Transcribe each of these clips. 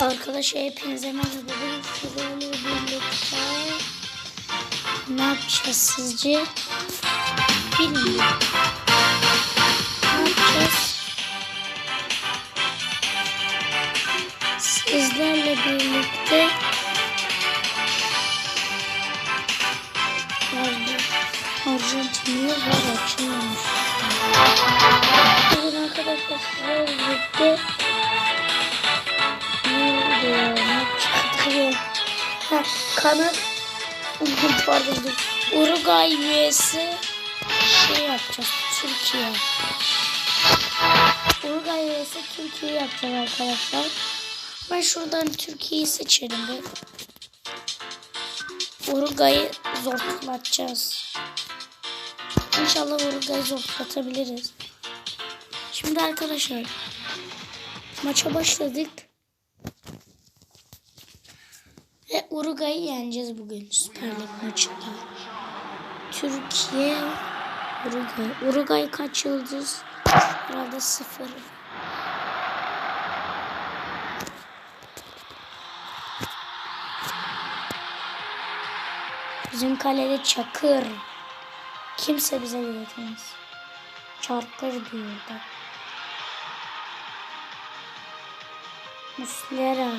Arkadaşlar hepinize merhaba. Birlikte ne yapacağız sizce? Bilmiyorum. Ne yapacağız? Sizlerle birlikte Arjantinli var açılmamış. Bugün arkadaşlar sizlerle birlikte ya? Ha, kanat pardon dur. Uruguay üyesi şey yapacağız. Türkiye. Uruguay üyesi Türkiye yapacağız arkadaşlar. Ben şuradan Türkiye'yi seçerim. be. Uruguay'ı zorlatacağız. İnşallah Uruguay'ı zorlatabiliriz. Şimdi arkadaşlar maça başladık. Ve Uruguay'ı yeneceğiz bugün Süper Lig maçında. Türkiye, Uruguay. Uruguay kaç yıldız? Herhalde sıfır. Bizim kalede Çakır. Kimse bize yetemez. Çarpır diyor da. Muslera.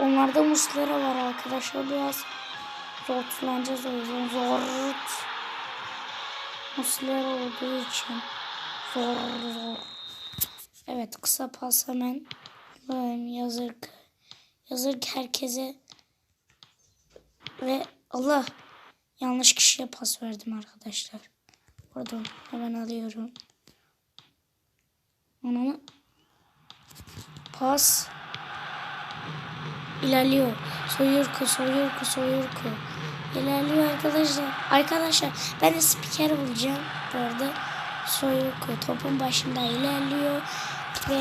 Onlarda muslera var arkadaşlar. Biraz zorlanacağız o yüzden. Zor. Muslera olduğu için. Zor zor. Evet kısa pas hemen. Yazık. Yazık herkese. Ve Allah. Yanlış kişiye pas verdim arkadaşlar. Pardon. Hemen alıyorum. Onu pas ilerliyor. Soyurku, soyurku, soyurku. İlerliyor arkadaşlar. Arkadaşlar ben de spiker olacağım. Bu arada soyurku topun başında ilerliyor ve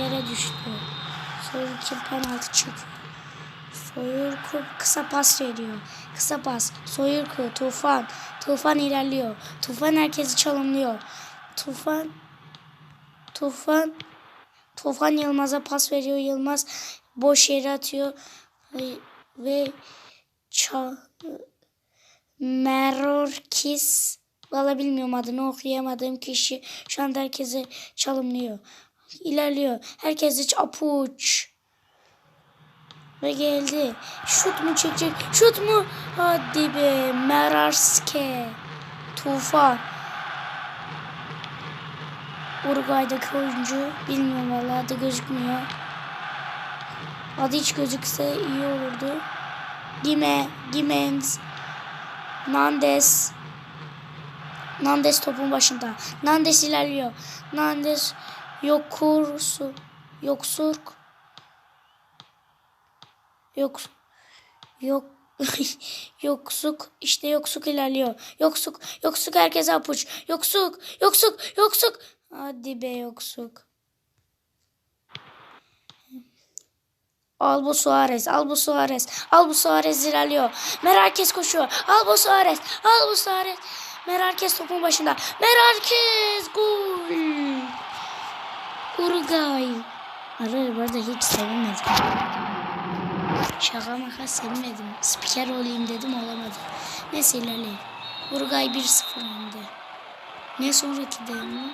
yere düştü. Soyurku penaltı çıkıyor. Soyurku kısa pas veriyor. Kısa pas. Soyurku, Tufan. Tufan ilerliyor. Tufan herkesi çalımlıyor. Tufan Tufan Tufan Yılmaz'a pas veriyor. Yılmaz boş yere atıyor ve, ve ça, Merorkis valla bilmiyorum adını okuyamadığım kişi şu anda herkese çalımlıyor. İlerliyor. Herkes hiç apuç. Ve geldi. Şut mu çekecek? Şut mu? Hadi be. Merarske. Tufan. Uruguay'daki oyuncu. Bilmiyorum valla adı gözükmüyor. Adı hiç gözükse iyi olurdu. Gime, Gimens, Nandes. Nandes topun başında. Nandes ilerliyor. Nandes yokursu. Yoksurk. Yok. Yok. yoksuk işte yoksuk ilerliyor. Yoksuk yoksuk herkese apuç. Yoksuk yoksuk yoksuk. Hadi be yoksuk. Albo Suarez, Albo Suarez, Albo Suarez ilerliyor. Merarkes koşuyor. Albo Suarez, Albo Suarez. Merarkes topun başında. Merarkes gol. Uruguay. Arada bu arada hiç sevinmedim. Şaka maka sevinmedim. Spiker olayım dedim olamadım. Neyse ilerleyelim. Uruguay 1-0 önde. Ne sonraki devre?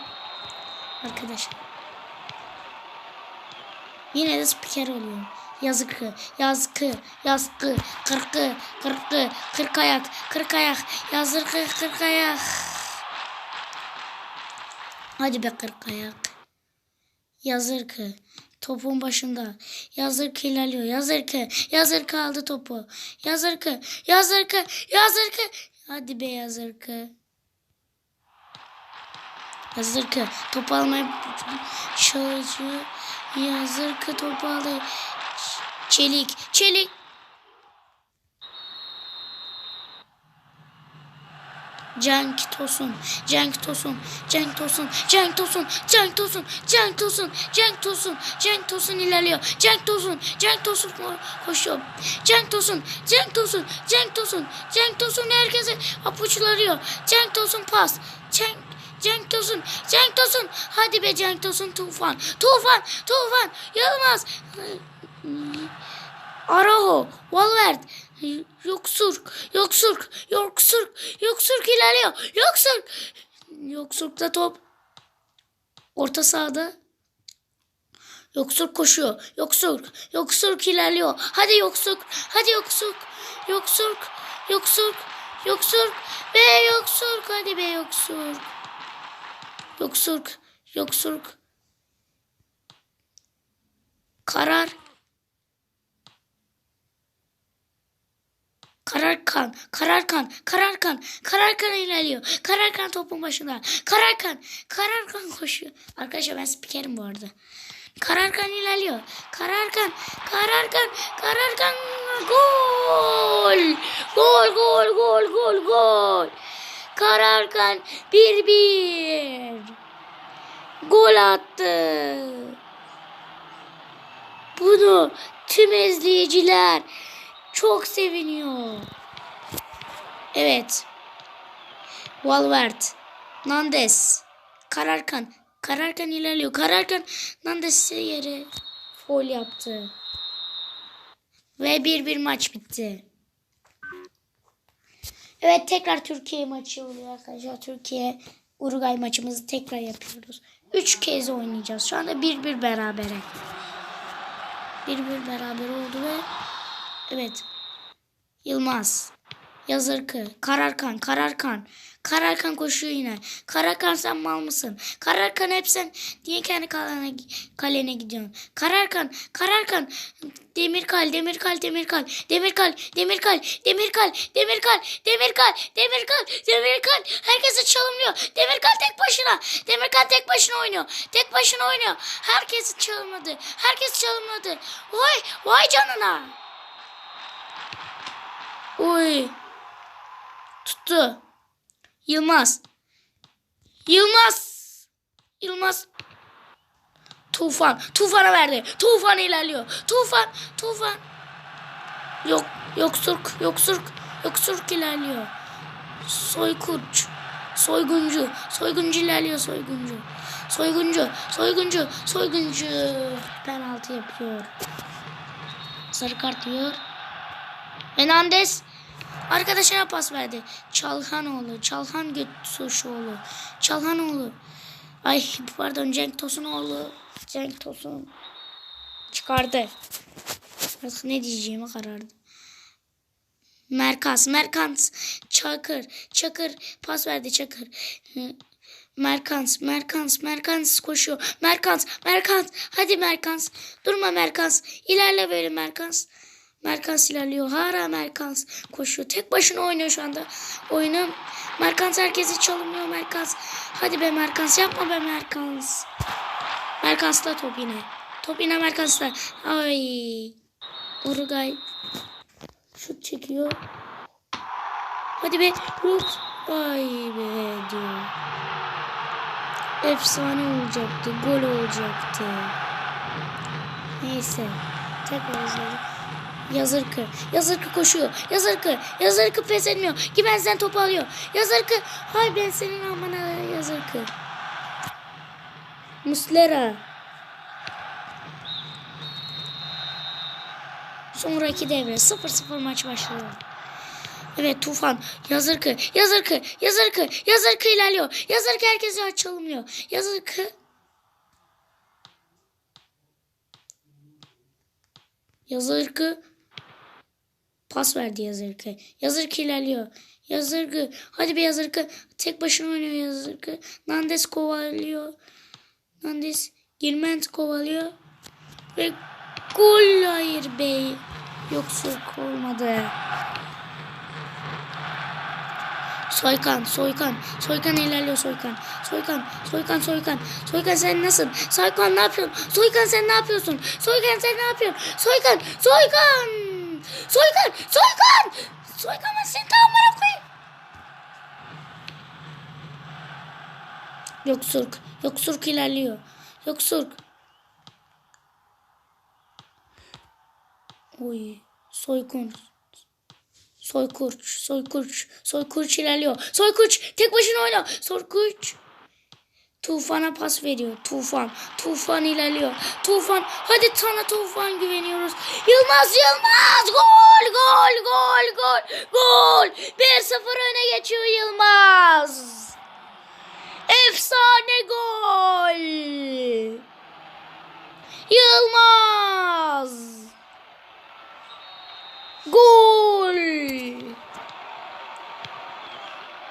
Arkadaşlar. Yine de spiker oluyorum. Yazıkı, yazıkı, yazıkı, kırkı, kırkı, kırk ayak, kırk ayak, yazıkı, kırk ayak. Hadi be kırk ayak. Yazırkı. Topun başında. Yazırkı ilerliyor. Yazırkı. Yazırkı aldı topu. Yazırkı. Yazırkı. Yazırkı. Hadi be yazırkı. Yazırkı. Topu almaya çalışıyor. Yazırkı topu aldı. Çelik. Çelik. Cenk Tosun, Cenk Tosun, Cenk Tosun, Cenk Tosun, Cenk Tosun, Cenk Tosun, Cenk Tosun, Cenk Tosun ilerliyor. Cenk Tosun, Cenk Tosun ko- koşuyor. Cenk Tosun, Cenk Tosun, Cenk Tosun, Cenk Tosun herkese apuçlarıyor. Cenk Tosun pas. Cenk Cenk Tosun, Cenk Tosun. Hadi be Cenk Tosun Tufan. Tufan, Tufan. Yılmaz. Araho, Valverde, Yoksurk, Yoksurk, Yoksurk, Yoksurk ilerliyor. Yoksurk. Yoksurk'ta top. Orta sahada. Yoksurk koşuyor. Yoksurk, Yoksurk ilerliyor. Hadi Yoksurk, hadi Yoksurk, Yoksurk, Yoksurk, Yoksurk ve Yoksurk. Hadi be Yoksurk. Yoksurk, Yoksurk. Karar. Kararkan, Kararkan, Kararkan, Kararkan ilerliyor. Kararkan topun başında. Kararkan, Kararkan koşuyor. Arkadaşlar ben spikerim bu arada. Kararkan ilerliyor. Kararkan, Kararkan, Kararkan gol! Gol, gol, gol, gol, gol. Kararkan 1-1. Gol attı. Bunu tüm izleyiciler çok seviniyor. Evet. Valverde. Nandes. Kararkan. Kararkan ilerliyor. Kararkan Nandes'e yere foul yaptı. Ve 1-1 maç bitti. Evet tekrar Türkiye maçı oluyor arkadaşlar. Türkiye Uruguay maçımızı tekrar yapıyoruz. 3 kez oynayacağız. Şu anda 1-1 berabere. 1-1 beraber oldu ve evet. Yılmaz. Yazırkı. Kararkan. Kararkan. Kararkan koşuyor yine. Kararkan sen mal mısın? Kararkan hep sen niye kendi kalene, kalene gidiyorsun? Kararkan. Kararkan. Demirkal. Demirkal. Demirkal. Demirkal. Demirkal. Demirkal. Demirkal. Demirkal. Demirkal. Demirkal. Herkesi çalımlıyor. Demirkal tek başına. Demirkal tek başına oynuyor. Tek başına oynuyor. Herkesi çalımladı. Herkes çalımladı. Vay. Vay canına. Oy. Tuttu. Yılmaz. Yılmaz. Yılmaz. Tufan. Tufan'a verdi. Tufan ilerliyor. Tufan. Tufan. Yok. Yoksurk. Yoksurk. Yoksurk ilerliyor. Soykunç. Soyguncu. Soyguncu ilerliyor soyguncu. Soyguncu. Soyguncu. Soyguncu. Penaltı yapıyor. Sarı kart diyor. Fernandes arkadaşına pas verdi. Çalhanoğlu. Çalhan Götsoşoğlu. Çalhanoğlu. Ay pardon Cenk Tosunoğlu. Cenk Tosun çıkardı. Artık ne diyeceğimi karardı. Merkaz, Merkans, Çakır, Çakır pas verdi Çakır. Merkans, Merkans, Merkans koşuyor. Merkans, Merkans, hadi Merkans. Durma Merkans, ilerle böyle Merkans. Merkans ilerliyor. Hala Merkans koşuyor. Tek başına oynuyor şu anda. Oyunu Merkans herkesi çalınıyor Merkans. Hadi be Merkans yapma be Merkans. Merkans'ta top yine. Top yine Merkans'ta. Ay. Uruguay şut çekiyor. Hadi be. Rut. Ay be diyor. Efsane olacaktı. Gol olacaktı. Neyse. Tekrar izleyelim. Yazırkı. Yazırkı koşuyor. Yazırkı. Yazırkı pes etmiyor. Ki ben sen topu alıyor. Yazırkı. Hay ben senin amına Yazırkı. Muslera. Sonraki devre 0-0 maç başlıyor. Evet Tufan, Yazırkı, Yazırkı, Yazırkı, Yazırkı ilerliyor. Yazırkı herkese çalımlıyor. Yazırkı. Yazırkı pas verdi Yazırkı. Yazırkı ilerliyor. Yazırkı. Hadi be Yazırkı. Tek başına oynuyor Yazırkı. Nandes kovalıyor. Nandes Girment kovalıyor. Ve gol hayır bey. Yoksa olmadı. Soykan, Soykan, Soykan ilerliyor Soykan. Soykan, Soykan, Soykan. Soykan sen nasıl? Soykan ne yapıyorsun? Soykan sen ne yapıyorsun? Soykan sen ne yapıyorsun? Soykan, Soykan! Soykan, Soykan! Soykan ben seni tamamına koyayım. Yoksurk, Yoksurk ilerliyor. Yoksurk. Oy, Soykun. Soykurç, Soykurç, Soykurç ilerliyor. Soykurç tek başına oyna. Soykurç. Tufan'a pas veriyor. Tufan. Tufan ilerliyor. Tufan. Hadi sana Tufan güveniyoruz. Yılmaz Yılmaz. Gol gol gol gol. Gol. 1-0 öne geçiyor Yılmaz. Efsane gol. Yılmaz. Gol.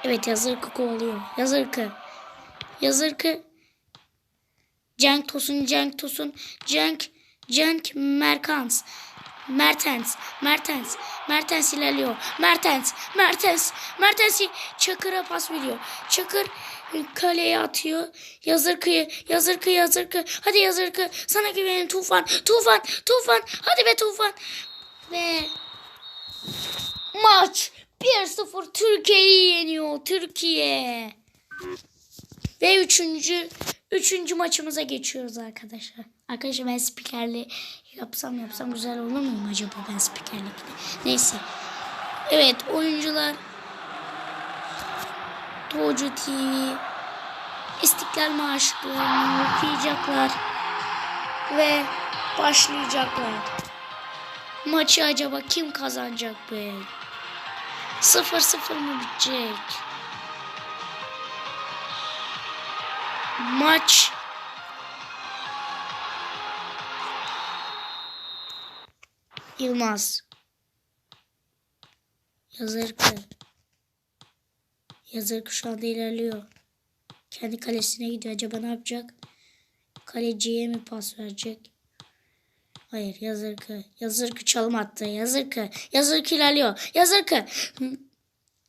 Evet Yazırkı kovalıyor. Yazırkı. Yazırkı. Cenk Tosun, Cenk Tosun, Cenk, Cenk Merkans. Mertens, Mertens, Mertens ilerliyor. Mertens, Mertens, Mertens Çakır'a pas veriyor. Çakır kaleye atıyor. Yazırkı'yı, Yazırkı, Yazırkı. Hadi Yazırkı, sana güvenin Tufan, Tufan, Tufan. Hadi be Tufan. Ve maç 1-0 Türkiye'yi yeniyor. Türkiye. Ve üçüncü, üçüncü maçımıza geçiyoruz arkadaşlar. Arkadaşlar ben spikerli yapsam yapsam güzel olur muyum acaba ben spikerlikle? Neyse. Evet oyuncular Doğucu TV İstiklal Marşlarını okuyacaklar ve başlayacaklar. Maçı acaba kim kazanacak be? 0-0 mı bitecek? Maç Yılmaz Yazırkı Yazırkı şu anda ilerliyor. Kendi kalesine gidiyor. Acaba ne yapacak? Kaleciye mi pas verecek? Hayır Yazırkı. Yazırkı çalım attı. Yazırkı. Yazırkı ilerliyor. Yazırkı.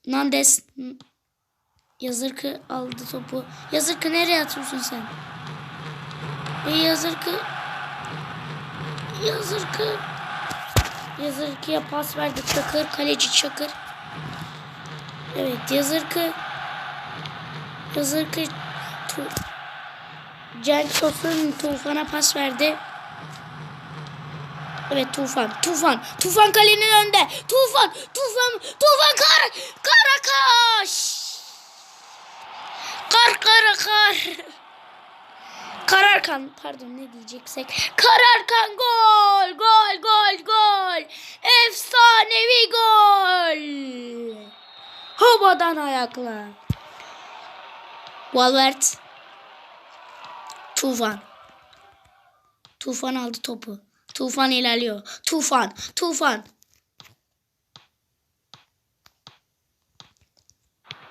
Nandes. Yazırkı aldı topu. Yazırkı nereye atıyorsun sen? Ve Yazırkı. Yazırkı. Yazırkı'ya pas verdi. Çakır. Kaleci Çakır. Evet Yazırkı. Yazırkı. Cenk Tosun Tufan'a pas verdi. Evet Tufan. Tufan. Tufan kalenin önünde. Tufan. Tufan. Tufan kar. Karakaş. Kar kara kar. Kararkan pardon ne diyeceksek. Kararkan gol. Gol gol gol. Efsanevi gol. Havadan ayakla. Valverde. Tufan. Tufan aldı topu. Tufan ilerliyor. Tufan. Tufan.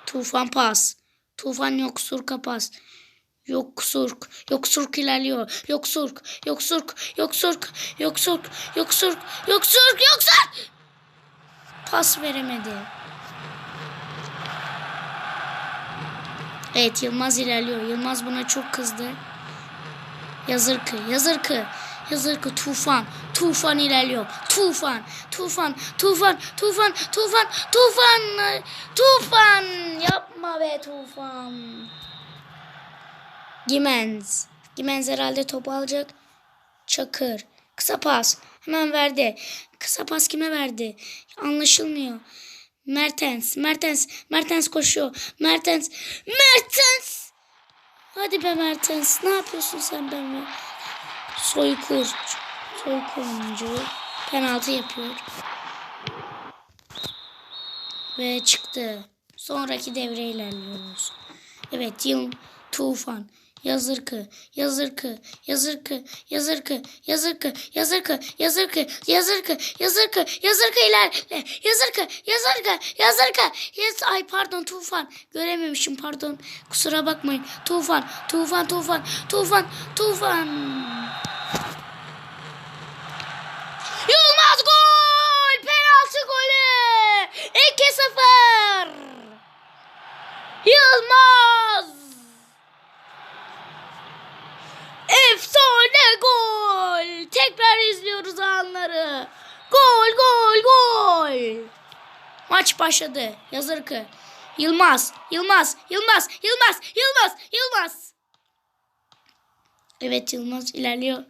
Tufan pas. Tufan yoksurka pas. Yoksurk. Yoksurk ilerliyor. Yoksurk. Yoksurk. Yoksurk. Yoksurk. Yoksurk. Yoksurk. Yoksurk. Pas veremedi. Evet Yılmaz ilerliyor. Yılmaz buna çok kızdı. Yazırkı. Yazırkı. Yazırkı. Tufan. Tufan ilerliyor. Tufan. Tufan. Tufan. Tufan. Tufan. Tufan. Tufan. Yapma be tufan. Gimenz. Gimenz herhalde topu alacak. Çakır. Kısa pas. Hemen verdi. Kısa pas kime verdi? Anlaşılmıyor. Mertens. Mertens. Mertens koşuyor. Mertens. Mertens. Hadi be Mertens. Ne yapıyorsun sen be? Soykur. Soykur oyuncu. Penaltı yapıyor. Ve çıktı. Sonraki devre ilerliyoruz. Evet yıl tufan. Yazırkı, yazırkı, yazırkı, yazırkı, yazırkı, yazırkı, yazırkı, yazırkı, yazırkı, yazırkı ilerle, yazırkı, yazırkı, yazırkı, yaz, ay pardon tufan, görememişim pardon, kusura bakmayın, tufan, tufan, tufan, tufan, tufan. Yılmaz gol, penaltı golü, 2-0. Yılmaz. Efsane gol. Tekrar izliyoruz anları. Gol gol gol. Maç başladı. Yazırkı. Yılmaz. Yılmaz. Yılmaz. Yılmaz. Yılmaz. Yılmaz. Evet Yılmaz ilerliyor.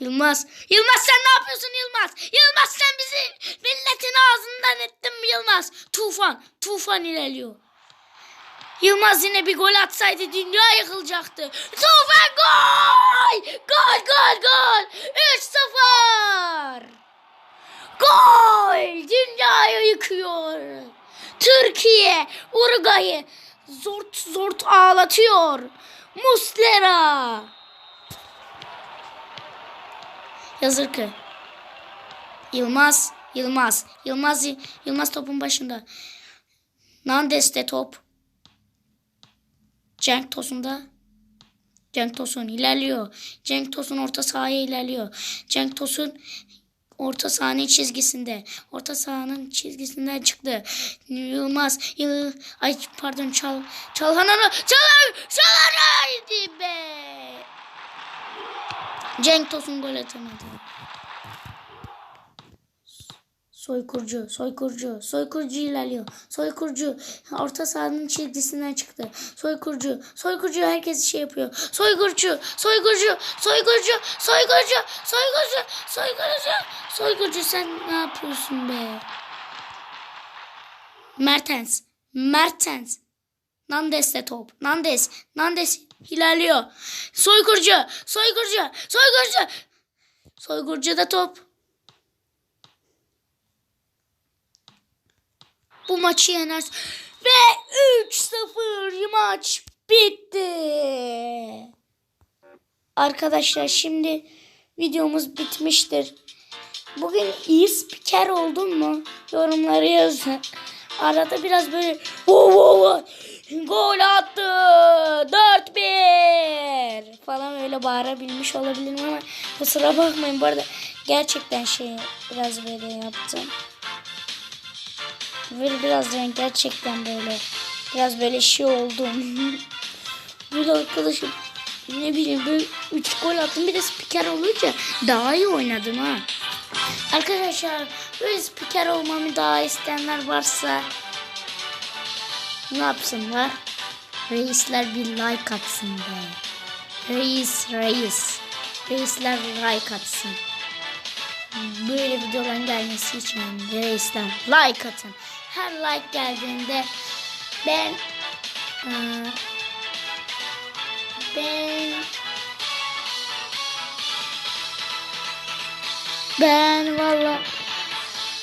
Yılmaz. Yılmaz sen ne yapıyorsun Yılmaz? Yılmaz sen bizi milletin ağzından ettin mi Yılmaz? Tufan. Tufan ilerliyor. Yılmaz yine bir gol atsaydı dünya yıkılacaktı. Sofa gol! Gol gol gol! 3-0! Gol! Dünyayı yıkıyor. Türkiye Uruguay'ı zort zort ağlatıyor. Muslera. Yazık ki. Yılmaz, Yılmaz, Yılmaz, Yılmaz topun başında. Nandes'te top. Cenk Tosun'da. Cenk Tosun ilerliyor. Cenk Tosun orta sahaya ilerliyor. Cenk Tosun orta sahanın çizgisinde. Orta sahanın çizgisinden çıktı. Yılmaz. Yıl, ay pardon Çal. Çalhan'a. Çalhan. Çalhan be. Cenk Tosun gol atamadı. Soykurcu, soykurcu, soykurcu ilerliyor. Soykurcu orta sahanın çizgisinden çıktı. Soykurcu, soykurcu herkes şey yapıyor. Soykurcu, soykurcu, soykurcu, soykurcu, soykurcu, soykurcu, soykurcu sen ne yapıyorsun be? Mertens, Mertens. Nandes'te top. Nandes, Nandes ilerliyor. Soykurcu, soykurcu, soykurcu. Soykurcu da top. Bu maçı yenersin. Ve 3-0 maç bitti. Arkadaşlar şimdi videomuz bitmiştir. Bugün iyi spiker oldun mu? Yorumları yazın. Arada biraz böyle "Wow, wow, wow, gol attı 4-1 falan öyle bağırabilmiş olabilirim ama kusura bakmayın bu arada gerçekten şey biraz böyle yaptım. Böyle biraz renk gerçekten böyle biraz böyle şey oldum. böyle arkadaşım ne bileyim böyle 3 gol attım bir de spiker olunca daha iyi oynadım ha. Arkadaşlar böyle spiker olmamı daha isteyenler varsa ne yapsınlar? Reisler bir like atsın be. Reis reis. Reisler like atsın. Böyle videoların gelmesi için reisler like atın. Her like geldiğinde ben eee, ben ben valla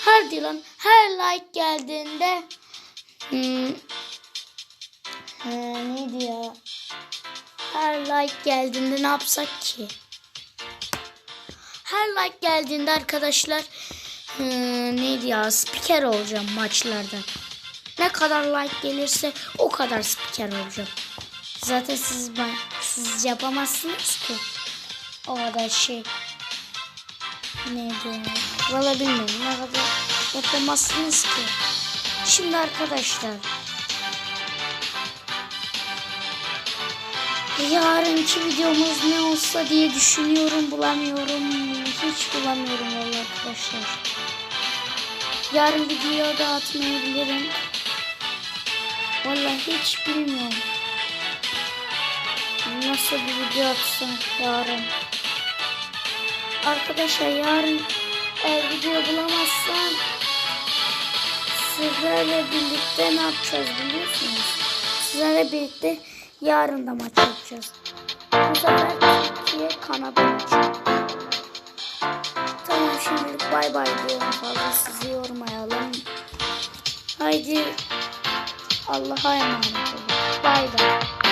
hadi lan her like geldiğinde hmm, he, neydi ya her like geldiğinde ne yapsak ki? Her like geldiğinde arkadaşlar hı, neydi ya spiker olacağım maçlarda. Ne kadar like gelirse o kadar spiker olacağım. Zaten siz ben siz yapamazsınız ki. O kadar şey. Neydi? Valla bilmiyorum. Ne kadar yapamazsınız ki. Şimdi arkadaşlar. Yarınki videomuz ne olsa diye düşünüyorum bulamıyorum. Hiç bulamıyorum vallahi arkadaşlar. Yarın video da atmayabilirim. Vallahi hiç bilmiyorum. Nasıl bir video atsam yarın. Arkadaşlar yarın eğer video bulamazsam sizlerle birlikte ne yapacağız biliyorsunuz? Sizlerle birlikte yarın da maç yapacağız. Bu sefer Türkiye Kanada maçı. Bay bay diyorum fazla sizi yormayalım. Haydi Allah'a emanet olun. Bay bay.